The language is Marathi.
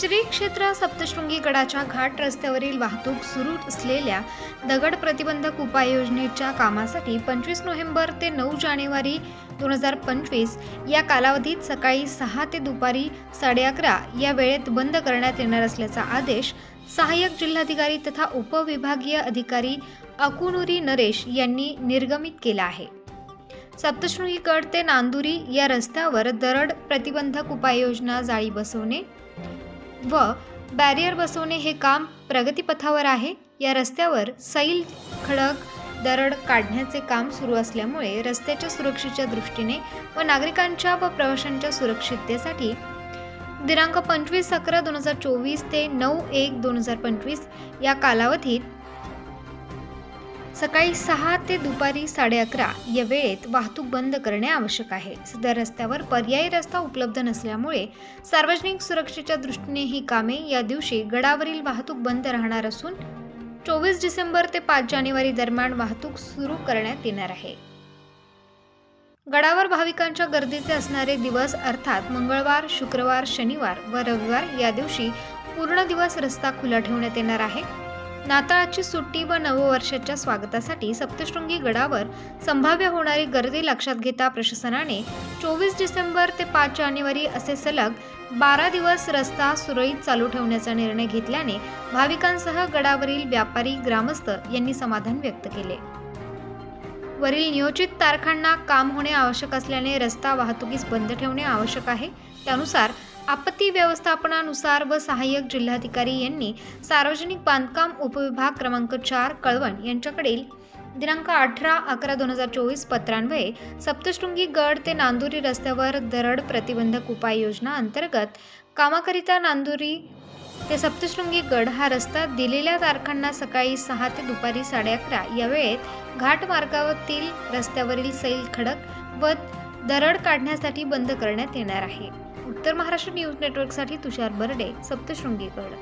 श्री क्षेत्र सप्तशृंगी गडाच्या घाट रस्त्यावरील वाहतूक सुरू असलेल्या दगड प्रतिबंधक उपाययोजनेच्या कामासाठी पंचवीस नोव्हेंबर ते नऊ जानेवारी दोन हजार पंचवीस या कालावधीत सकाळी सहा ते दुपारी साडे अकरा या वेळेत बंद करण्यात येणार असल्याचा आदेश सहाय्यक जिल्हाधिकारी तथा उपविभागीय अधिकारी अकुनुरी नरेश यांनी निर्गमित केला आहे. सप्तशृंगीगड ते नांदुरी या रस्त्यावर दरड प्रतिबंधक उपाययोजना जाळी बसवणे व बॅरियर बसवणे हे काम प्रगतीपथावर आहे. या रस्त्यावर सैल खडक दरड काढण्याचे काम सुरू असल्यामुळे रस्त्याच्या सुरक्षेच्या दृष्टीने व नागरिकांच्या व प्रवाशांच्या सुरक्षिततेसाठी दिनांक पंचवीस अकरा दोन हजार चोवीस ते नऊ एक दोन हजार पंचवीस या कालावधीत सकाळी सहा ते दुपारी साडे अकरा या वेळेत वाहतूक बंद करणे आवश्यक आहे. सध्या रस्त्यावर पर्यायी रस्ता उपलब्ध नसल्यामुळे सार्वजनिक सुरक्षेच्या दृष्टीने ही कामे या दिवशी गडावरील वाहतूक बंद राहणार असून चोवीस डिसेंबर ते पाच जानेवारी दरम्यान वाहतूक सुरू करण्यात येणार आहे. गडावर भाविकांच्या गर्दीचे असणारे दिवस अर्थात मंगळवार शुक्रवार शनिवार व रविवार या दिवशी पूर्ण दिवस रस्ता खुला ठेवण्यात येणार आहे. नाताळाची सुट्टी व नववर्षाच्या स्वागतासाठी सप्तशृंगी गडावर संभाव्य होणारी गर्दी लक्षात घेता प्रशासनाने चोवीस डिसेंबर ते पाच जानेवारी असे सलग बारा दिवस रस्ता सुरळीत चालू ठेवण्याचा निर्णय घेतल्याने भाविकांसह गडावरील व्यापारी ग्रामस्थ यांनी समाधान व्यक्त केले. वरील नियोजित तारखांना काम होणे आवश्यक असल्याने रस्ता वाहतुकीस बंद ठेवणे आवश्यक आहे. त्यानुसार आपत्ती व्यवस्थापनानुसार व सहाय्यक जिल्हाधिकारी यांनी सार्वजनिक बांधकाम उपविभाग क्रमांक चार कळवण यांच्याकडील दिनांक अठरा अकरा दोन हजार चोवीस पत्रान्वये सप्तशृंगी गड ते नांदुरी रस्त्यावर दरड प्रतिबंधक उपाययोजना अंतर्गत कामाकरिता नांदुरी ते सप्तशृंगी गड हा रस्ता दिलेल्या तारखांना सकाळी सहा ते दुपारी साडे अकरा या वेळेत घाट मार्गावरील रस्त्यावरील सैल खडक व दरड काढण्यासाठी बंद करण्यात येणार आहे. उत्तर महाराष्ट्र न्यूज नेटवर्कसाठी तुषार बर्डे सप्तशृंगीगड.